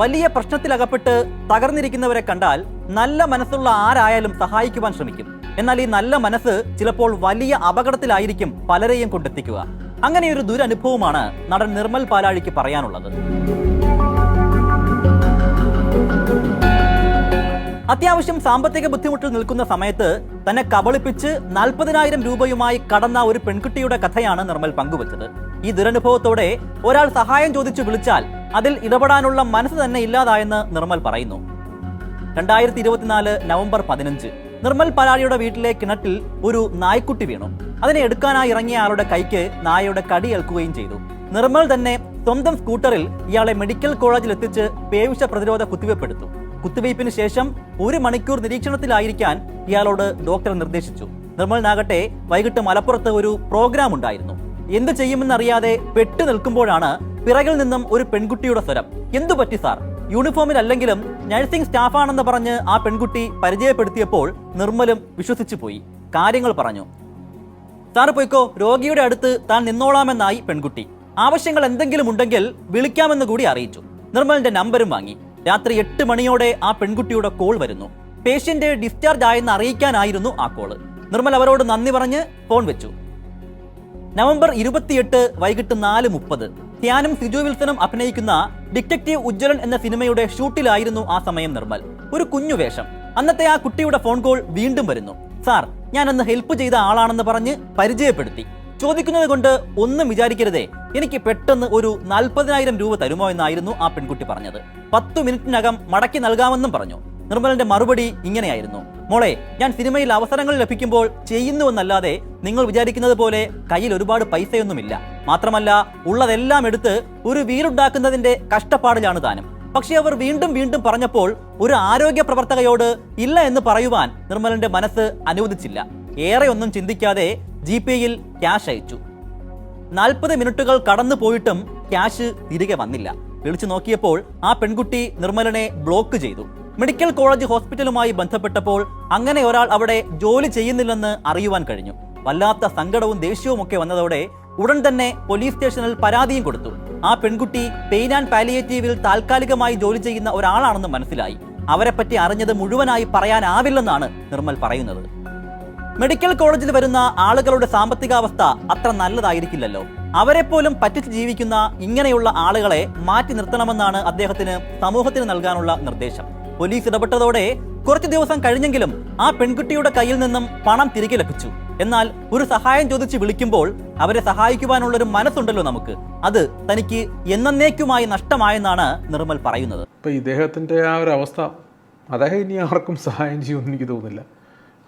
വലിയ പ്രശ്നത്തിലകപ്പെട്ട് തകർന്നിരിക്കുന്നവരെ കണ്ടാൽ നല്ല മനസ്സുള്ള ആരായാലും സഹായിക്കുവാൻ ശ്രമിക്കും. എന്നാൽ ഈ നല്ല മനസ്സ് ചിലപ്പോൾ വലിയ അപകടത്തിലായിരിക്കും പലരെയും കൊണ്ടെത്തിക്കുക. ഒരു ദുരനുഭവമാണ് നടൻ നിർമ്മൽ പാലാഴിക്ക് പറയാനുള്ളത്. അത്യാവശ്യം സാമ്പത്തിക ബുദ്ധിമുട്ടിൽ നിൽക്കുന്ന സമയത്ത് തന്നെ കബളിപ്പിച്ച് നാൽപ്പതിനായിരം രൂപയുമായി കടന്ന ഒരു പെൺകുട്ടിയുടെ കഥയാണ് നിർമ്മൽ പങ്കുവച്ചത്. ഈ ദുരനുഭവത്തോടെ ഒരാൾ സഹായം ചോദിച്ചു വിളിച്ചാൽ അതിൽ ഇടപെടാനുള്ള മനസ്സ് തന്നെ ഇല്ലാതായെന്ന് നിർമ്മൽ പറയുന്നു. രണ്ടായിരത്തി ഇരുപത്തിനാല് നവംബർ പതിനഞ്ച് നിർമ്മൽ പരാളിയുടെ വീട്ടിലെ കിണറ്റിൽ ഒരു നായ്ക്കുട്ടി വീണു. അതിനെ എടുക്കാനായി ഇറങ്ങിയ ആളുടെ കൈക്ക് നായയുടെ കടിയേൽക്കുകയും ചെയ്തു. നിർമ്മൽ തന്നെ സ്വന്തം സ്കൂട്ടറിൽ ഇയാളെ മെഡിക്കൽ കോളേജിൽ എത്തിച്ച് പേവിഷ പ്രതിരോധ കുത്തിവയ്പ്പെടുത്തു കുത്തിവയ്പ്പിന് ശേഷം ഒരു മണിക്കൂർ നിരീക്ഷണത്തിലായിരിക്കാൻ ഇയാളോട് ഡോക്ടർ നിർദ്ദേശിച്ചു. നിർമ്മലിനാകട്ടെ വൈകിട്ട് മലപ്പുറത്ത് ഒരു പ്രോഗ്രാം ഉണ്ടായിരുന്നു. എന്ത് ചെയ്യുമെന്നറിയാതെ പെട്ടു നിൽക്കുമ്പോഴാണ് പിറകിൽ നിന്നും ഒരു പെൺകുട്ടിയുടെ സ്വരം. എന്തു പറ്റി സാർ? യൂണിഫോമിൽ അല്ലെങ്കിലും നഴ്സിംഗ് സ്റ്റാഫാണെന്ന് പറഞ്ഞ് ആ പെൺകുട്ടി പരിചയപ്പെടുത്തിയപ്പോൾ നിർമ്മലും വിശ്വസിച്ചു പോയി. കാര്യങ്ങൾ പറഞ്ഞു. സാറ് പോയിക്കോ. രോഗിയുടെ അടുത്ത് താൻ നിന്നോളാമെന്നായി പെൺകുട്ടി. ആവശ്യങ്ങൾ എന്തെങ്കിലും ഉണ്ടെങ്കിൽ വിളിക്കാമെന്ന് കൂടി അറിയിച്ചു. നിർമ്മലിന്റെ നമ്പരും വാങ്ങി. രാത്രി എട്ട് മണിയോടെ ആ പെൺകുട്ടിയുടെ കോൾ വരുന്നു. പേഷ്യന്റ് ഡിസ്ചാർജ് ആയെന്ന് അറിയിക്കാനായിരുന്നു ആ കോൾ. നിർമ്മൽ അവരോട് നന്ദി പറഞ്ഞ് ഫോൺ വെച്ചു. നവംബർ ഇരുപത്തിയെട്ട് വൈകിട്ട് നാല് മുപ്പത്. ധ്യാനും സിജു വിൽസണും അഭിനയിക്കുന്ന ഡിറ്റക്റ്റീവ് ഉജ്ജ്വലൻ എന്ന സിനിമയുടെ ഷൂട്ടിലായിരുന്നു ആ സമയം നിർമ്മൽ. ഒരു കുഞ്ഞു വേഷം. അന്നത്തെ ആ കുട്ടിയുടെ ഫോൺ കോൾ വീണ്ടും വരുന്നു. സാർ ഞാൻ അന്ന് ഹെൽപ്പ് ചെയ്ത ആളാണെന്ന് പറഞ്ഞ് പരിചയപ്പെടുത്തി. ചോദിക്കുന്നത് കൊണ്ട് ഒന്നും വിചാരിക്കരുതേ. എനിക്ക് പെട്ടെന്ന് ഒരു നാൽപ്പതിനായിരം രൂപ തരുമോ എന്നായിരുന്നു ആ പെൺകുട്ടി പറഞ്ഞത്. പത്തു മിനിറ്റിനകം മടക്കി നൽകാമെന്നും പറഞ്ഞു. നിർമ്മലന്റെ മറുപടി ഇങ്ങനെയായിരുന്നു. മോളെ ഞാൻ സിനിമയിൽ അവസരങ്ങൾ ലഭിക്കുമ്പോൾ ചെയ്യുന്നുവെന്നല്ലാതെ നിങ്ങൾ വിചാരിക്കുന്നത് പോലെ കയ്യിൽ ഒരുപാട് പൈസയൊന്നുമില്ല. മാത്രമല്ല ഉള്ളതെല്ലാം എടുത്ത് ഒരു വീടുണ്ടാക്കുന്നതിന്റെ കഷ്ടപ്പാടിലാണ് താനും. പക്ഷെ അവർ വീണ്ടും വീണ്ടും പറഞ്ഞപ്പോൾ ഒരു ആരോഗ്യ പ്രവർത്തകയോട് ഇല്ല എന്ന് പറയുവാൻ നിർമ്മലന്റെ മനസ്സ് അനുവദിച്ചില്ല. ഏറെ ഒന്നും ചിന്തിക്കാതെ ജി പേയിൽ ക്യാഷ് അയച്ചു. നാൽപ്പത് മിനിറ്റുകൾ കടന്നു പോയിട്ടും ക്യാഷ് തിരികെ വന്നില്ല. വിളിച്ചു നോക്കിയപ്പോൾ ആ പെൺകുട്ടി നിർമ്മലനെ ബ്ലോക്ക് ചെയ്തു. മെഡിക്കൽ കോളേജ് ഹോസ്പിറ്റലുമായി ബന്ധപ്പെട്ടപ്പോൾ അങ്ങനെ ഒരാൾ അവിടെ ജോലി ചെയ്യുന്നില്ലെന്ന് അറിയുവാൻ കഴിഞ്ഞു. വല്ലാത്ത സങ്കടവും ദേഷ്യവും ഒക്കെ വന്നതോടെ ഉടൻ തന്നെ പോലീസ് സ്റ്റേഷനിൽ പരാതിയും കൊടുത്തു. ആ പെൺകുട്ടി പെയിൻ ആൻഡ് പാലിയേറ്റീവിൽ താൽക്കാലികമായി ജോലി ചെയ്യുന്ന ഒരാളാണെന്ന് മനസ്സിലായി. അവരെപ്പറ്റി അറിഞ്ഞത് മുഴുവനായി പറയാനാവില്ലെന്നാണ് നിർമ്മൽ പറയുന്നത്. മെഡിക്കൽ കോളേജിൽ വരുന്ന ആളുകളുടെ സാമ്പത്തികാവസ്ഥ അത്ര നല്ലതായിരിക്കില്ലല്ലോ. അവരെ പോലും പറ്റിച്ച് ജീവിക്കുന്ന ഇങ്ങനെയുള്ള ആളുകളെ മാറ്റി നിർത്തണമെന്നാണ് അദ്ദേഹത്തിന് സമൂഹത്തിന് നൽകാനുള്ള നിർദ്ദേശം. പോലീസ് ഇടപെട്ടതോടെ കുറച്ചു ദിവസം കഴിഞ്ഞെങ്കിലും ആ പെൺകുട്ടിയുടെ കയ്യിൽ നിന്നും പണം തിരികെ ലഭിച്ചു. എന്നാൽ ഒരു സഹായം ചോദിച്ച് വിളിക്കുമ്പോൾ അവരെ സഹായിക്കുവാനുള്ള ഒരു മനസ്സുണ്ടല്ലോ നമുക്ക്. അത് തനിക്ക് എന്നേക്കുമായി നഷ്ടമായെന്നാണ് നിർമ്മൽ പറയുന്നത്. ഇപ്പം ഇദ്ദേഹത്തിന്റെ ആ ഒരു അവസ്ഥ അദ്ദേഹം ഇനി ആർക്കും സഹായം ചെയ്യുമെന്ന് എനിക്ക് തോന്നുന്നില്ല.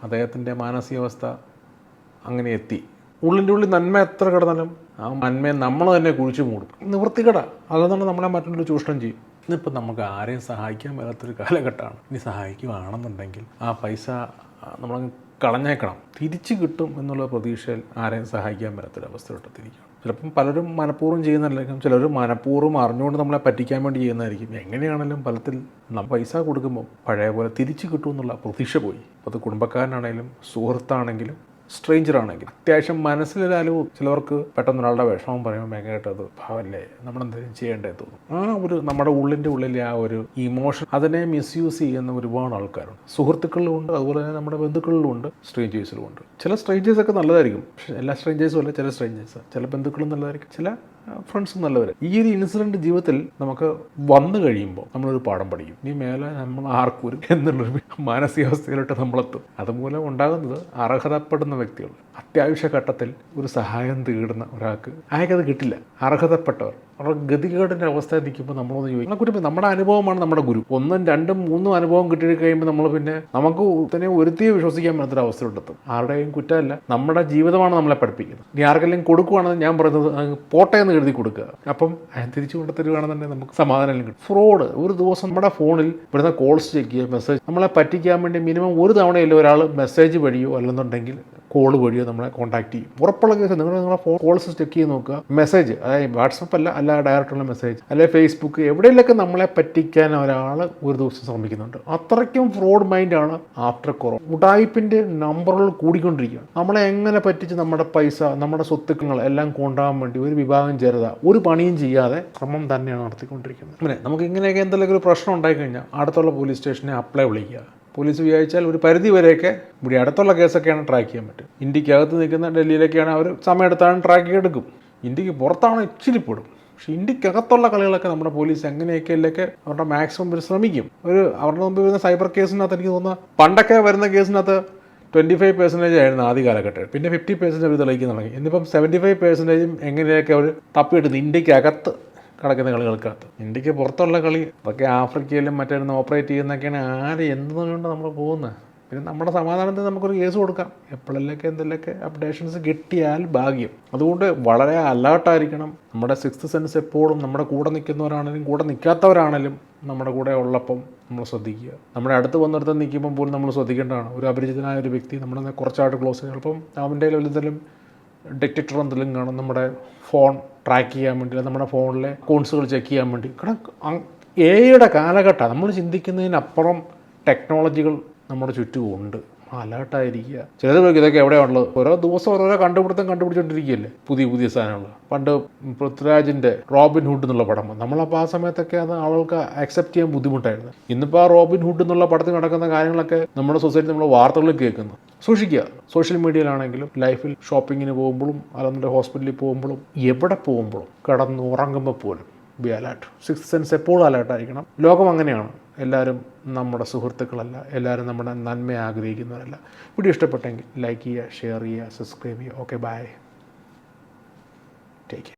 അദ്ദേഹത്തിന്റെ മാനസികാവസ്ഥ അങ്ങനെ എത്തി. ഉള്ളിന്റെ ഉള്ളിൽ നന്മ എത്ര കിടന്നാലും ആ നന്മയെ നമ്മൾ തന്നെ കുഴിച്ചു മൂടും. നിവൃത്തികട. അതെന്നാണ് നമ്മളെ മറ്റുള്ളവർ ചൂഷണം ചെയ്യും. ഇന്നിപ്പോൾ നമുക്ക് ആരെയും സഹായിക്കാൻ മേലാത്തൊരു കാലഘട്ടമാണ്. ഇനി സഹായിക്കുകയാണെന്നുണ്ടെങ്കിൽ ആ പൈസ നമ്മൾ കളഞ്ഞേക്കണം. തിരിച്ചു കിട്ടും എന്നുള്ള പ്രതീക്ഷയിൽ ആരെയും സഹായിക്കാൻ പറ്റാത്തൊരവസ്ഥ തിരിക്കണം ചിലപ്പം പലരും മനഃപൂർവം ചെയ്യുന്നതല്ലായിരിക്കും ചിലർ മനഃപൂർവം അറിഞ്ഞുകൊണ്ട് നമ്മളെ പറ്റിക്കാൻ വേണ്ടി ചെയ്യുന്നതായിരിക്കും. എങ്ങനെയാണെങ്കിലും പലത്തിൽ നമ്മൾ പൈസ കൊടുക്കുമ്പോൾ പഴയ പോലെ തിരിച്ചു കിട്ടും എന്നുള്ള പ്രതീക്ഷ പോയി. അത് കുടുംബക്കാരനാണെങ്കിലും സുഹൃത്താണെങ്കിലും സ്ട്രേഞ്ചർ ആണെങ്കിൽ അത്യാവശ്യം മനസ്സിലൊരാലും ചിലവർക്ക് പെട്ടെന്ന് ഒരാളുടെ വിഷമം പറയുമ്പോൾ ഭയങ്കരമായിട്ട് അത് ഭാവല്ലേ നമ്മൾ എന്തെങ്കിലും ചെയ്യേണ്ടേ തോന്നും. ആ ഒരു നമ്മുടെ ഉള്ളിന്റെ ഉള്ളിലെ ആ ഒരു ഇമോഷൻ അതിനെ മിസ്യൂസ് ചെയ്യുന്ന ഒരുപാട് ആൾക്കാരുണ്ട്. സുഹൃത്തുക്കളിലും ഉണ്ട് അതുപോലെ തന്നെ നമ്മുടെ ബന്ധുക്കളിലും ഉണ്ട് സ്ട്രേഞ്ചേഴ്സിലും ഉണ്ട് ചില സ്ട്രേഞ്ചേഴ്സൊക്കെ നല്ലതായിരിക്കും. പക്ഷേ എല്ലാ സ്ട്രേഞ്ചേഴ്സും അല്ല ചില സ്ട്രേഞ്ചേഴ്സ് ചില ബന്ധുക്കളും നല്ലതായിരിക്കും. ചില ഫ്രണ്ട്സും നല്ലവർ ഈ ഒരു ഇൻസിഡന്റ് ജീവിതത്തിൽ നമുക്ക് വന്നു കഴിയുമ്പോൾ നമ്മളൊരു പാഠം പഠിക്കും. ഇനി മേലെ നമ്മൾ ആർക്കും ഒരു എന്നുള്ളൊരു മാനസികാവസ്ഥയിലോട്ട് നമ്മളെത്തും. അതുമൂലം ഉണ്ടാകുന്നത് അർഹതപ്പെടുന്ന വ്യക്തികൾ. അത്യാവശ്യ ഘട്ടത്തിൽ ഒരു സഹായം തേടുന്ന ഒരാൾക്ക് അയാൾക്കത് കിട്ടില്ല. അർഹതപ്പെട്ടവർ. അവരുടെ ഗതികേടിന്റെ അവസ്ഥ നിൽക്കുമ്പോൾ നമ്മളൊന്ന് ചോദിക്കും. നമ്മളെ നമ്മുടെ അനുഭവമാണ് നമ്മുടെ ഗുരു. ഒന്നും രണ്ടും മൂന്നും അനുഭവം കിട്ടി കഴിയുമ്പോൾ നമ്മൾ പിന്നെ നമുക്ക് തന്നെ ഒരുത്തിയെ വിശ്വസിക്കാൻ പറ്റാത്തൊരു ഉണ്ടെത്തും. ആരുടെയും കുറ്റമല്ല. നമ്മുടെ ജീവിതമാണ് നമ്മളെ പഠിപ്പിക്കുന്നത്. ഇനി ആർക്കെല്ലാം കൊടുക്കുവാണെന്ന് ഞാൻ പറയുന്നത് പോട്ടെ എന്ന് എഴുതി കൊടുക്കുക. അപ്പം തിരിച്ചു കൊണ്ട് തരുവാണെന്നുണ്ടെങ്കിൽ നമുക്ക് സമാധാനം കിട്ടും. ഫ്രോഡ് ഒരു ദിവസം നമ്മുടെ ഫോണിൽ ഇവിടുന്ന് കോൾസ് ചെക്ക് ചെയ്യുക മെസ്സേജ് നമ്മളെ പറ്റിക്കാൻ വേണ്ടി മിനിമം ഒരു തവണയല്ലോ ഒരാൾ മെസ്സേജ് വഴിയോ അല്ലെന്നുണ്ടെങ്കിൽ കോൾ വഴിയോ നമ്മളെ കോൺടാക്ട് ചെയ്യും. ഉറപ്പുള്ള കേസ് നിങ്ങൾ നിങ്ങളുടെ ഫോൺ കോൾസ് ചെക്ക് ചെയ്ത് നോക്കുക. മെസ്സേജ് അതായത് വാട്സപ്പ് അല്ല അല്ല ഡയറക്റ്റുള്ള മെസ്സേജ് അല്ലെ ഫേസ്ബുക്ക് എവിടെയെങ്കിലൊക്കെ നമ്മളെ പറ്റിക്കാൻ ഒരാൾ ഒരു ദിവസം ശ്രമിക്കുന്നുണ്ട്. അത്രയ്ക്കും ഫ്രോഡ് മൈൻഡാണ് ആഫ്റ്റർ കൊറോണ ഉടായ്പിന്റെ നമ്പറുകൾ കൂടിക്കൊണ്ടിരിക്കുക നമ്മളെ എങ്ങനെ പറ്റിച്ച് നമ്മുടെ പൈസ നമ്മുടെ സ്വത്തുക്കൾ എല്ലാം കൊണ്ടുപോകാൻ വേണ്ടി ഒരു വിഭാഗം ചേരുക ഒരു പണിയും ചെയ്യാതെ ശ്രമം തന്നെയാണ് നടത്തിക്കൊണ്ടിരിക്കുന്നത്. അങ്ങനെ നമുക്ക് ഇങ്ങനെയൊക്കെ എന്തെങ്കിലും ഒരു പ്രശ്നം ഉണ്ടായിക്കഴിഞ്ഞാൽ അടുത്തുള്ള പോലീസ് സ്റ്റേഷനെ അപ്ലൈ വിളിക്കുക. പോലീസ് വിചാരിച്ചാൽ ഒരു പരിധി വരെയൊക്കെ ഇവിടെ അടുത്തുള്ള കേസൊക്കെയാണ് ട്രാക്ക് ചെയ്യാൻ പറ്റും ഇന്ത്യക്കകത്ത് നിൽക്കുന്ന ഡൽഹിയിലൊക്കെയാണ് അവർ സമയമെടുത്താണ് ട്രാക്ക് എടുക്കും. ഇന്ത്യയ്ക്ക് പുറത്താണ് ഇച്ചിരി പെടും. പക്ഷേ ഇന്ത്യക്കകത്തുള്ള കളികളൊക്കെ നമ്മുടെ പോലീസ് എങ്ങനെയൊക്കെ അല്ലെങ്കിൽ അവരുടെ മാക്സിമം ഒരു ശ്രമിക്കും. ഒരു അവരുടെ മുമ്പ് വരുന്ന സൈബർ കേസിനകത്ത് എനിക്ക് തോന്നുന്നു പണ്ടൊക്കെ വരുന്ന കേസിനകത്ത് ട്വന്റി ഫൈവ് പെർസെന്റേജ് ആയിരുന്നു ആദ്യ കാലഘട്ടം പിന്നെ ഫിഫ്റ്റി പെർസെന്റേജ് അവർ തെളിയിക്കാൻ തുടങ്ങി. ഇന്നിപ്പം സെവന്റി ഫൈവ് പെർസെന്റേജും എങ്ങനെയൊക്കെ അവർ തപ്പിയെടുത്ത് ഇന്ത്യക്കകത്ത് കിടക്കുന്ന കളികൾക്കകത്ത്. ഇന്ത്യയ്ക്ക് പുറത്തുള്ള കളി അതൊക്കെ ആഫ്രിക്കയിലും മറ്റേന്ന് ഓപ്പറേറ്റ് ചെയ്യുന്നൊക്കെയാണ് ആര് എന്തുകൊണ്ട് നമ്മൾ പോകുന്നത്? പിന്നെ നമ്മുടെ സമാധാനത്തിന് നമുക്കൊരു കേസ് കൊടുക്കാം. എപ്പോഴെല്ലൊക്കെ എന്തെങ്കിലുമൊക്കെ അപ്ഡേഷൻസ് കിട്ടിയാൽ ഭാഗ്യം. അതുകൊണ്ട് വളരെ അലേർട്ടായിരിക്കണം നമ്മുടെ സിക്സ് സെൻസ് എപ്പോഴും നമ്മുടെ കൂടെ നിൽക്കുന്നവരാണെങ്കിലും കൂടെ നിൽക്കാത്തവരാണെങ്കിലും നമ്മുടെ കൂടെ ഉള്ളപ്പം നമ്മൾ ശ്രദ്ധിക്കുക. നമ്മുടെ അടുത്ത് വന്നിടത്ത് നിൽക്കുമ്പോൾ പോലും നമ്മൾ ശ്രദ്ധിക്കേണ്ടതാണ്. ഒരു അപരിചിതനായ ഒരു വ്യക്തി നമ്മുടെ കുറച്ചായിട്ട് ക്ലോസ് ചിലപ്പം അവന്റെ വലുതെങ്കിലും ഡിറ്റക്ടർ എന്തെങ്കിലും നമ്മുടെ ഫോൺ ട്രാക്ക് ചെയ്യാൻ വേണ്ടി നമ്മുടെ ഫോണിലെ അക്കൗണ്ട്സുകൾ ചെക്ക് ചെയ്യാൻ വേണ്ടി. കാരണം എയുടെ കാലഘട്ടം നമ്മൾ ചിന്തിക്കുന്നതിനപ്പുറം ടെക്നോളജികൾ നമ്മുടെ ചുറ്റും ഉണ്ട് അലേർട്ടായിരിക്കുക. ചിലത് ഇതൊക്കെ എവിടെയാണുള്ളത്? ഓരോ ദിവസം ഓരോരോ കണ്ടുപിടുത്തം കണ്ടുപിടിച്ചോണ്ടിരിക്കുകയല്ലേ? പുതിയ പുതിയ സാധനങ്ങൾ. പണ്ട് പൃഥ്വിരാജിന്റെ റോബിൻ ഹുഡ് എന്നുള്ള പടം. നമ്മളപ്പോൾ ആ സമയത്തൊക്കെ അത് ആളുകൾക്ക് അക്സെപ്റ്റ് ചെയ്യാൻ ബുദ്ധിമുട്ടായിരുന്നു. ഇന്നിപ്പോൾ ആ റോബിൻ ഹുഡ് എന്നുള്ള പടത്തിൽ നടക്കുന്ന കാര്യങ്ങളൊക്കെ നമ്മുടെ സൊസൈറ്റി നമ്മൾ വാർത്തകളിൽ കേൾക്കുന്നു. സൂക്ഷിക്കുക. സോഷ്യൽ മീഡിയയിലാണെങ്കിലും ലൈഫിൽ ഷോപ്പിങ്ങിന് പോകുമ്പോഴും അല്ലെന്നുണ്ടെങ്കിൽ ഹോസ്പിറ്റലിൽ പോകുമ്പോഴും എവിടെ പോകുമ്പോഴും കിടന്ന് ഉറങ്ങുമ്പോൾ പോലും ബി അലേർട്ട് സിക്സ് സെൻസ് എപ്പോഴും അലേർട്ടായിരിക്കണം ലോകം അങ്ങനെയാണ്. എല്ലാവരും നമ്മുടെ സുഹൃത്തുക്കളല്ല. എല്ലാവരും നമ്മുടെ നന്മ ആഗ്രഹിക്കുന്നവരല്ല. വീഡിയോ ഇഷ്ടപ്പെട്ടെങ്കിൽ ലൈക്ക് ചെയ്യുക ഷെയർ ചെയ്യുക സബ്സ്ക്രൈബ് ചെയ്യുക. Okay bye take